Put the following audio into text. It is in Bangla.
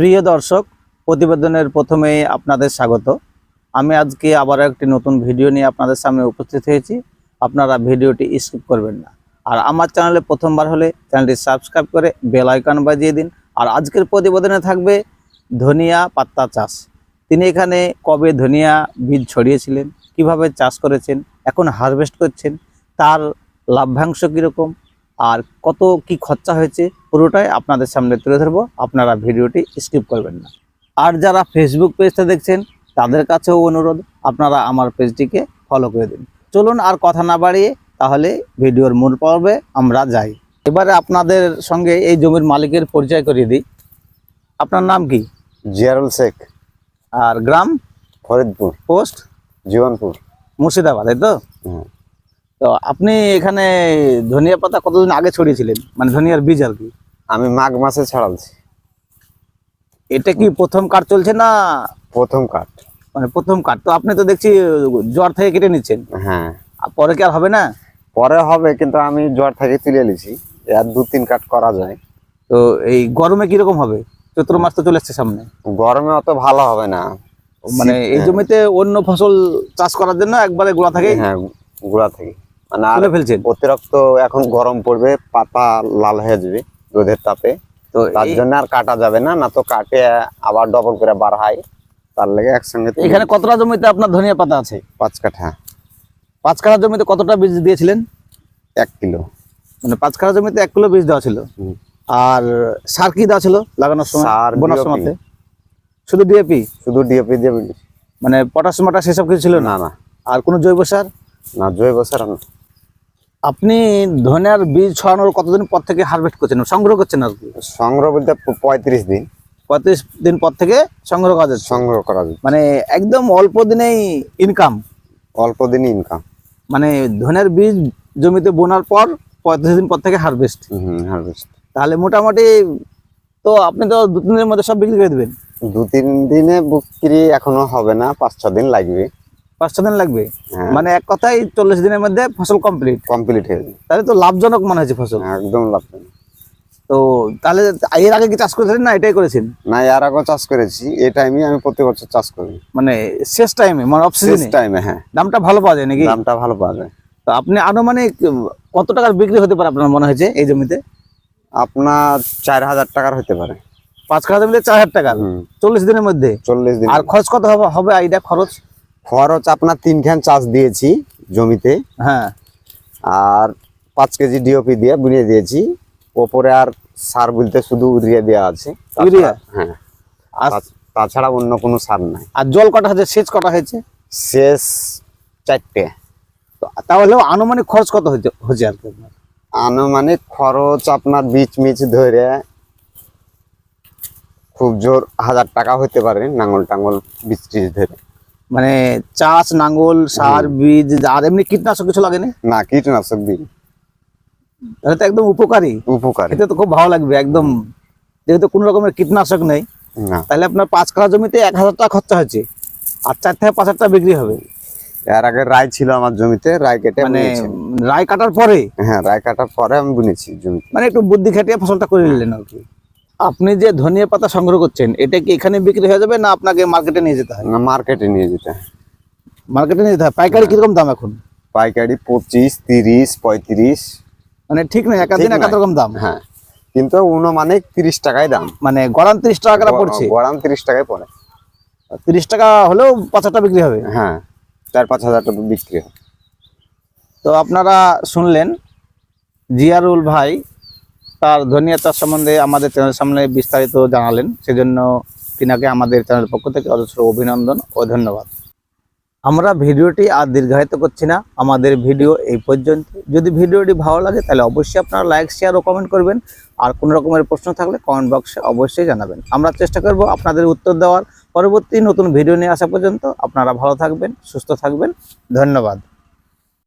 প্রিয় দর্শক, প্রতিবেদনের প্রথমেই আপনাদের স্বাগত। আমি আজকে আবারও একটি নতুন ভিডিও নিয়ে আপনাদের সামনে উপস্থিত হয়েছি। আপনারা ভিডিওটি স্কিপ করবেন না। আর আমার চ্যানেলে প্রথমবার হলে চ্যানেলটি সাবস্ক্রাইব করে বেল আইকন বাজিয়ে দিন। আর আজকের প্রতিবেদনে থাকবে ধনিয়া পাত্তা চাষ। তিনি এখানে কবে ধনিয়া বীজ ছড়িয়েছিলেন, কীভাবে চাষ করেছেন, এখন হারভেস্ট করছেন, তার লাভ্যাংশ কীরকম আর কত কি খরচা হয়েছে পুরোটাই আপনাদের সামনে তুলে ধরবো। আপনারা ভিডিওটি স্কিপ করবেন না। আর যারা ফেসবুক পেজটা দেখছেন তাদের কাছেও অনুরোধ আপনারা আমার পেজটিকে ফলো করে দিন। চলুন আর কথা না বাড়িয়ে তাহলে ভিডিওর মূল পর্বে আমরা যাই। এবারে আপনাদের সঙ্গে এই জমির মালিকের পরিচয় করিয়ে দিই। আপনার নাম কি? জিয়ারুল শেখ। আর গ্রাম? ফরিদপুর। পোস্ট? জীবনপুর মুর্শিদাবাদ তাই তো? হুম। তো আপনি এখানে ধনিয়া পাতা কতদিন আগে ছড়িয়েছিলেন? মানে ধনিয়ার বীজ আর কি? আমি মাঘ মাসে ছাড়ালছি। এটা কি প্রথম কাঠ চলছে না প্রথম কাঠ। মানে প্রথম কাঠ? তো আপনি তো দেখছি জ্বর থেকে কেটে নিচ্ছেন। হ্যাঁ। আর পরে কি আর হবে না? পরে হবে কিন্তু আমি জ্বর থেকে তুলে নিছি। আর দু তিন কাঠ করা যায়। তো এই গরমে কীরকম হবে? চৈত্র মাস তো চলে আসছে সামনে। গরমে অত ভালো হবে না। মানে এই জমিতে অন্য ফসল চাষ করার জন্য একবারে গোড়া থেকে হ্যাঁ গুড়া থেকে মানে আর তুলে ফেলছেন? অতিরিক্ত এখন গরম পড়বে পাতা লাল হয়ে যাবে রোদের তাপে। তো তার জন্য আর কাটা যাবে না না তো কাটে আবার ডবল করে বার হয় তার লেগে একসঙ্গে এখানে কতটা জমিতে আপনার ধনিয়া পাতা আছে? পাঁচ কাঠা। পাঁচ কাঠা জমিতে কতটা বীজ দিয়েছিলেন? এক কিলো। মানে পাঁচ কাঠা জমিতে এক কিলো বীজ দেওয়া ছিল। আর সার কি দেওয়া ছিল লাগানোর সময়? সার, বোনার শুধু ডিএপি শুধু ডিএপি দিয়ে মানে পটাশ মটাশ সেসব কিছু ছিল না? না না। আর কোনো জৈব সার? না জৈব সার না। আপনি ধনিয়ার বীজ ছড়ানোর কতদিন পর থেকে হারভেস্ট করছেন? সংগ্রহ করছেন আর কি? সংগ্রহ বলতে পঁয়ত্রিশ দিন। পঁয়ত্রিশ দিন পর থেকে সংগ্রহ করা যাচ্ছে? সংগ্রহ করা যায় মানে একদম অল্প দিনেই ইনকাম অল্প দিনই ইনকাম মানে ধনের বীজ জমিতে বোনার পর পঁয়ত্রিশ দিন পর থেকে হারভেস্ট হারভেস্ট তাহলে মোটামুটি তো আপনি তো দু তিন দিনের মধ্যে সব বিক্রি করে দেবেন? দু তিন দিনে বিক্রি এখনও হবে না পাঁচ ছ দিন লাগবে। পাঁচ ছ দিন লাগবে। হ্যাঁ। মানে এক কথায় চল্লিশ দিনের মধ্যে ফসল কমপ্লিট কমপ্লিট হয়ে যাবে। তাহলে তো লাভজনক মনে হয়েছে ফসল। একদম লাভ তো তাহলে এর আগে কি চাষ করেছিলেন না এটাই করেছেন? না এর আগেও চাষ করেছি। এই টাইমে আমি প্রতি বছর চাষ করি। মানে শেষ টাইমে মানে অফ শেষ টাইমে হ্যাঁ। দামটা ভালো পাওয়া যায় নাকি? দামটা ভালো পাওয়া যায়। তো আপনি আনুমানিক কত টাকার বিক্রি হতে পারে আপনার মনে হয়েছে এই জমিতে? আপনার চার হাজার টাকার হতে পারে। পাঁচ কাঠা জমিতে চার হাজার হুম, চল্লিশ দিনের মধ্যে? চল্লিশ দিন আর খরচ কত হবে হবে আইডিয়া খরচ? খরচ আপনার তিন তিনখান চাষ দিয়েছি জমিতে। হ্যাঁ। আর পাঁচ কেজি ডিওপি দিয়ে বুনিয়ে দিয়েছি। ওপরে আর সার বলতে শুধু ইউরিয়া দেওয়া আছে। ইউরিয়া? হ্যাঁ। আর তাছাড়া অন্য কোনো সার নাই। আর জল কটা হয়েছে? সেচ কটা হয়েছে? শেষ চারটে। তো তাহলেও আনুমানিক খরচ কত হয়েছে হচ্ছে আর কি আনুমানিক খরচ আপনার বীজ মিচ ধরে খুব জোর হাজার টাকা হতে পারে নাঙ্গল টাঙ্গল বীজ টিজ ধরে। মানে চাষ নাঙ্গল সার বীজ আর এমনি কীটনাশক কিছু লাগেনি? না কীটনাশক বীজ তাহলে তো একদম উপকারী। উপকারী। এটা তো খুব ভালো লাগবে একদম। যেহেতু কোনো রকমের কীটনাশক নেই তাহলে আপনার পাঁচ কাঠা জমিতে এক হাজার টাকা খরচা হচ্ছে আর চার থেকে পাঁচ হাজার টাকা বিক্রি হবে। এর আগে রায় ছিল আমার জমিতে রায় কেটে মানে রায় কাটার পরে? হ্যাঁ রায় কাটার পরে আমি বুনেছি জমিতে। মানে একটু বুদ্ধি খাটিয়ে ফসলটা করে নিলেন আর কি। আপনি যে ধনিয়া পাতা সংগ্রহ করছেন এটা কি এখানে বিক্রি হয়ে যাবে না আপনাকে মার্কেটে নিয়ে যেতে হয়? না মার্কেটে নিয়ে যেতে হয়। মার্কেটে নিয়ে যেতে হয়? পাইকারি কীরকম দাম এখন? পাইকারি পঁচিশ তিরিশ পঁয়ত্রিশ। মানে ঠিক নেই একাদিন একাদ রকম দাম? হ্যাঁ। কিন্তু মানে তিরিশ টাকায় দাম। মানে গড়ান তিরিশ টাকা করে পড়ছে। গড়াম তিরিশ টাকায় পড়ে। তিরিশ টাকা হলেও পাঁচ হাজার বিক্রি হবে? হ্যাঁ চার পাঁচ হাজার টাকা বিক্রি হয় তো আপনারা শুনলেন জিয়ারুল ভাই তার ধনিয়া চাষ সম্বন্ধে আমাদের চ্যানেল সামনে বিস্তারিত জানালেন। সেজন্য তিনাকে আমাদের চ্যানেল পক্ষ থেকে অজস্র অভিনন্দন ও ধন্যবাদ। আমরা ভিডিওটি আর দীর্ঘায়িত করছি না। আমাদের ভিডিও এই পর্যন্ত। যদি ভিডিওটি ভালো লাগে, তাহলে অবশ্যই আপনারা লাইক, শেয়ার ও কমেন্ট করবেন। আর কোনো রকমের প্রশ্ন থাকলে কমেন্ট বক্সে অবশ্যই জানাবেন। আমরা চেষ্টা করব আপনাদের উত্তর দেওয়ার। পরবর্তী নতুন ভিডিও নিয়ে আসা পর্যন্ত আপনারা ভালো থাকবেন, সুস্থ থাকবেন। ধন্যবাদ।